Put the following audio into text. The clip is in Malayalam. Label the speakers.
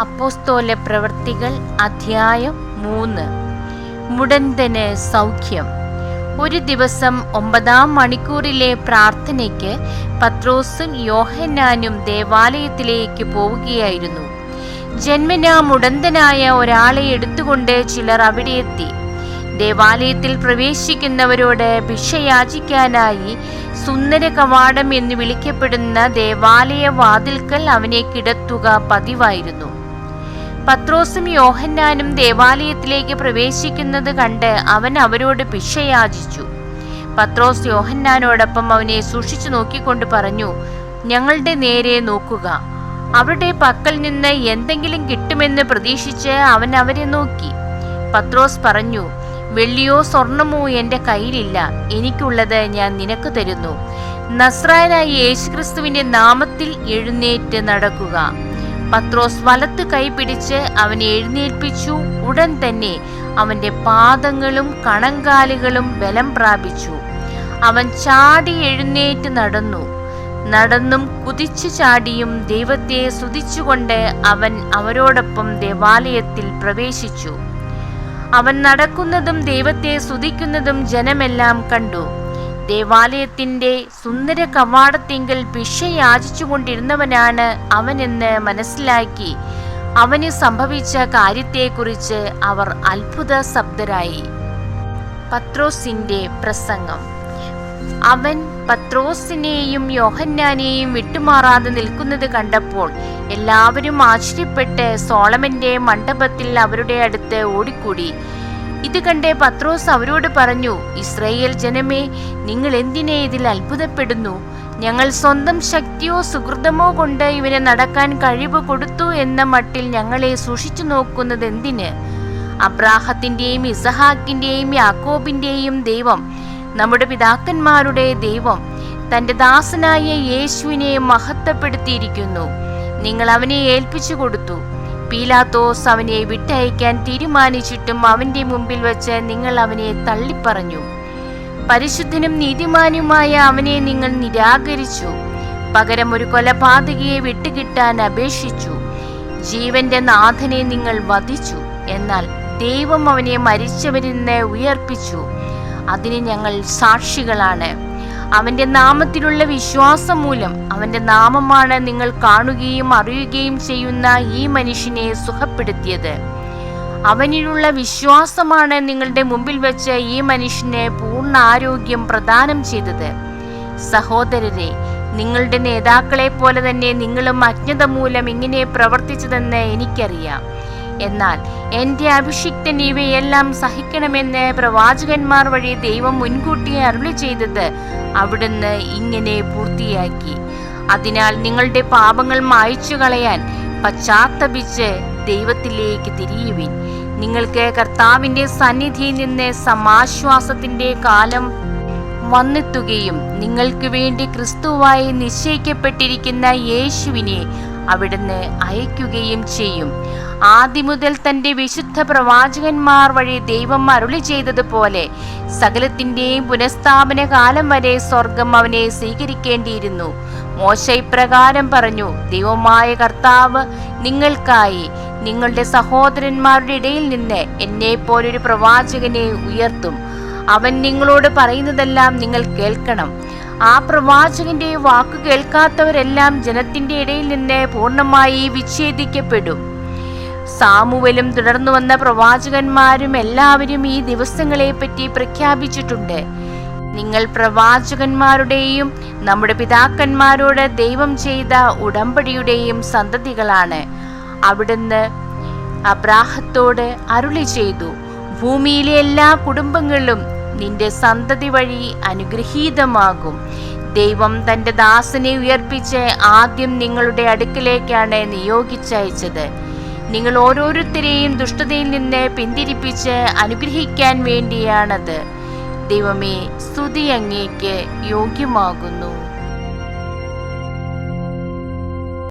Speaker 1: അപ്പോസ്തോല പ്രവർത്തികൾ അധ്യായം മൂന്ന്. മുടന്തന് സൗഖ്യം. ഒരു ദിവസം ഒമ്പതാം മണിക്കൂറിലെ പ്രാർത്ഥനയ്ക്ക് പത്രോസും യോഹന്നാനും ദേവാലയത്തിലേക്ക് പോവുകയായിരുന്നു. ജന്മനാ മുടന്തനായ ഒരാളെ എടുത്തുകൊണ്ട് ചിലർ അവിടെ എത്തി. ദേവാലയത്തിൽ പ്രവേശിക്കുന്നവരോട് വിഷയാചിക്കാനായി യാചിക്കാനായി സുന്ദര കവാടം എന്ന് വിളിക്കപ്പെടുന്ന ദേവാലയ വാതിൽക്കൽ അവനെ കിടത്തുക പതിവായിരുന്നു. പത്രോസും യോഹന്നാനും ദേവാലയത്തിലേക്ക് പ്രവേശിക്കുന്നത് കണ്ട് അവൻ അവരോട് പിഷയാചിച്ചു പത്രോസ് യോഹന്നാനോടൊപ്പം അവനെ സൂക്ഷിച്ചു നോക്കിക്കൊണ്ട് പറഞ്ഞു ഞങ്ങളുടെ നേരെ നോക്കുക. അവരുടെ പക്കൽ നിന്ന് എന്തെങ്കിലും കിട്ടുമെന്ന് പ്രതീക്ഷിച്ച് അവൻ അവരെ നോക്കി. പത്രോസ് പറഞ്ഞു വെള്ളിയോ സ്വർണമോ എന്റെ കയ്യിലില്ല. എനിക്കുള്ളത് ഞാൻ നിനക്ക് തരുന്നു. നസ്രായനായ യേശുക്രിസ്തുവിന്റെ നാമത്തിൽ എഴുന്നേറ്റ് നടക്കുക. പത്രോസ് വലത്ത് കൈ പിടിച്ച് അവനെ എഴുന്നേൽപ്പിച്ചു. ഉടൻ തന്നെ അവന്റെ പാദങ്ങളും കണങ്കാലുകളും ബലം പ്രാപിച്ചു. അവൻ ചാടി എഴുന്നേറ്റ് നടന്നു. നടന്നും കുതിച്ചു ചാടിയും ദൈവത്തെ സ്തുതിച്ചുകൊണ്ട് അവൻ അവരോടൊപ്പം ദേവാലയത്തിൽ പ്രവേശിച്ചു. അവൻ നടക്കുന്നതും ദൈവത്തെ സ്തുതിക്കുന്നതും ജനമെല്ലാം കണ്ടു. ദേവാലയത്തിന്റെ സുന്ദര കവാടത്തിങ്കൽ ഭിക്ഷ യാചിച്ചുകൊണ്ടിരുന്നവനാണ് അവനെന്ന് മനസ്സിലാക്കി. അവന് സംഭവിച്ച കാര്യത്തെക്കുറിച്ച് അവർ അത്ഭുത ശബ്ദരായി. പത്രോസിന്റെ പ്രസംഗം. അവൻ പത്രോസിനെയും യോഹന്നാനെയും വിട്ടുമാറാതെ നിൽക്കുന്നത് കണ്ടപ്പോൾ എല്ലാവരും ആശ്ചര്യപ്പെട്ട് സോളമന്റെ മണ്ഡപത്തിൽ അവരുടെ അടുത്ത് ഓടിക്കൂടി. ഇത് കണ്ടേ പത്രോസ് അവരോട് പറഞ്ഞു ഇസ്രയേൽ ജനമേ നിങ്ങൾ എന്തിനെ ഇതിൽ അത്ഭുതപ്പെടുന്നു? ഞങ്ങൾ സ്വന്തം ശക്തിയോ സുഹൃതമോ കൊണ്ട് ഇവനെ നടക്കാൻ കഴിവ് കൊടുത്തു എന്ന മട്ടിൽ ഞങ്ങളെ സൂക്ഷിച്ചു നോക്കുന്നത് എന്തിന്? അബ്രാഹത്തിന്റെയും ഇസഹാക്കിന്റെയും യാക്കോബിന്റെയും ദൈവം നമ്മുടെ പിതാക്കന്മാരുടെ ദൈവം തന്റെ ദാസനായ യേശുവിനെ മഹത്വപ്പെടുത്തിയിരിക്കുന്നു. നിങ്ങൾ അവനെ ഏൽപ്പിച്ചു കൊടുത്തു. പീലാത്തോസ് അവനെ വിട്ടയക്കാൻ തീരുമാനിച്ചിട്ടും അവന്റെ മുമ്പിൽ വെച്ച് നിങ്ങൾ അവനെ തള്ളിപ്പറഞ്ഞു. പരിശുദ്ധനും നീതിമാനുമായ അവനെ നിങ്ങൾ നിരാകരിച്ചു. പകരം ഒരു കൊലപാതകയെ വിട്ടുകിട്ടാൻ അപേക്ഷിച്ചു. ജീവന്റെ നാഥനെ നിങ്ങൾ വധിച്ചു. എന്നാൽ ദൈവം അവനെ മരിച്ചവരിൽ നിന്ന് ഉയർപ്പിച്ചു. അതിന് ഞങ്ങൾ സാക്ഷികളാണ്. അവന്റെ നാമത്തിലുള്ള വിശ്വാസം മൂലം അവന്റെ നാമമാണ് നിങ്ങൾ കാണുകയും അറിയുകയും ചെയ്യുന്ന ഈ മനുഷ്യനെ സുഖപ്പെടുത്തിയത്. അവനിലുള്ള വിശ്വാസമാണ് നിങ്ങളുടെ മുമ്പിൽ വെച്ച് ഈ മനുഷ്യന് പൂർണ ആരോഗ്യം പ്രദാനം ചെയ്തത്. സഹോദരരെ നിങ്ങളുടെ നേതാക്കളെ പോലെ തന്നെ നിങ്ങളും അജ്ഞത മൂലം ഇങ്ങനെ പ്രവർത്തിച്ചതെന്ന് എനിക്കറിയാം. എന്നാൽ എന്റെ അഭിഷിക്തൻ ഇവയെല്ലാം സഹിക്കണമെന്ന് പ്രവാചകന്മാർ വഴി ദൈവം മുൻകൂട്ടി അരുളി ചെയ്തത് അവിടുന്ന് ഇങ്ങനെ പൂർത്തിയാക്കി. അതിനാൽ നിങ്ങളുടെ പാപങ്ങൾ മായച്ചു കളയാൻ പശ്ചാത്തപിച്ച് ദൈവത്തിലേക്ക് തിരിയുവിൻ. നിങ്ങൾക്ക് കർത്താവിന്റെ സന്നിധിയിൽ നിന്ന് സമാശ്വാസത്തിന്റെ കാലം വന്നെത്തുകയും നിങ്ങൾക്ക് വേണ്ടി ക്രിസ്തുവായി നിശ്ചയിക്കപ്പെട്ടിരിക്കുന്ന യേശുവിനെ അവിടുന്ന് അയക്കുകയും ചെയ്യും. ആദ്യം മുതൽ തന്റെ വിശുദ്ധ പ്രവാചകന്മാർ വഴി ദൈവം അരുളി ചെയ്തതുപോലെ സകലത്തിന്റെയും പുനഃസ്ഥാപന കാലം വരെ സ്വർഗം അവനെ സ്വീകരിക്കേണ്ടിയിരുന്നു. മോശ ഇപ്രകാരം പറഞ്ഞു ദൈവമായ കർത്താവ് നിങ്ങൾക്കായി നിങ്ങളുടെ സഹോദരന്മാരുടെ ഇടയിൽ നിന്ന് എന്നെ പോലൊരു പ്രവാചകനെ ഉയർത്തും. അവൻ നിങ്ങളോട് പറയുന്നതെല്ലാം നിങ്ങൾ കേൾക്കണം. ആ പ്രവാചകന്റെ വാക്കു കേൾക്കാത്തവരെല്ലാം ജനത്തിന്റെ ഇടയിൽ നിന്ന് പൂർണമായി വിച്ഛേദിക്കപ്പെടും. സാമുവലും തുടർന്നു വന്ന പ്രവാചകന്മാരും എല്ലാവരും ഈ ദിവസങ്ങളെ പറ്റി പ്രഖ്യാപിച്ചിട്ടുണ്ട്. നിങ്ങൾ പ്രവാചകന്മാരുടെയും നമ്മുടെ പിതാക്കന്മാരോട് ദൈവം ചെയ്ത ഉടമ്പടിയുടെയും സന്തതികളാണ്. അവിടുന്ന് അബ്രാഹത്തോട് അരുളി ചെയ്തു. ഭൂമിയിലെ എല്ലാ കുടുംബങ്ങളും നിന്റെ സന്തതി വഴി അനുഗ്രഹീതമാകും. ദൈവം തന്റെ ദാസനെ ഉയർപ്പിച്ച് ആദ്യം നിങ്ങളുടെ അടുക്കിലേക്കാണ് നിയോഗിച്ചയച്ചത്. നിങ്ങൾ ഓരോരുത്തരെയും ദുഷ്ടതയിൽ നിന്ന് പിന്തിരിപ്പിച്ച് അനുഗ്രഹിക്കാൻ വേണ്ടിയാണത്. ദൈവമേ സ്തുതി അങ്ങേക്ക് യോഗ്യമാകുന്നു.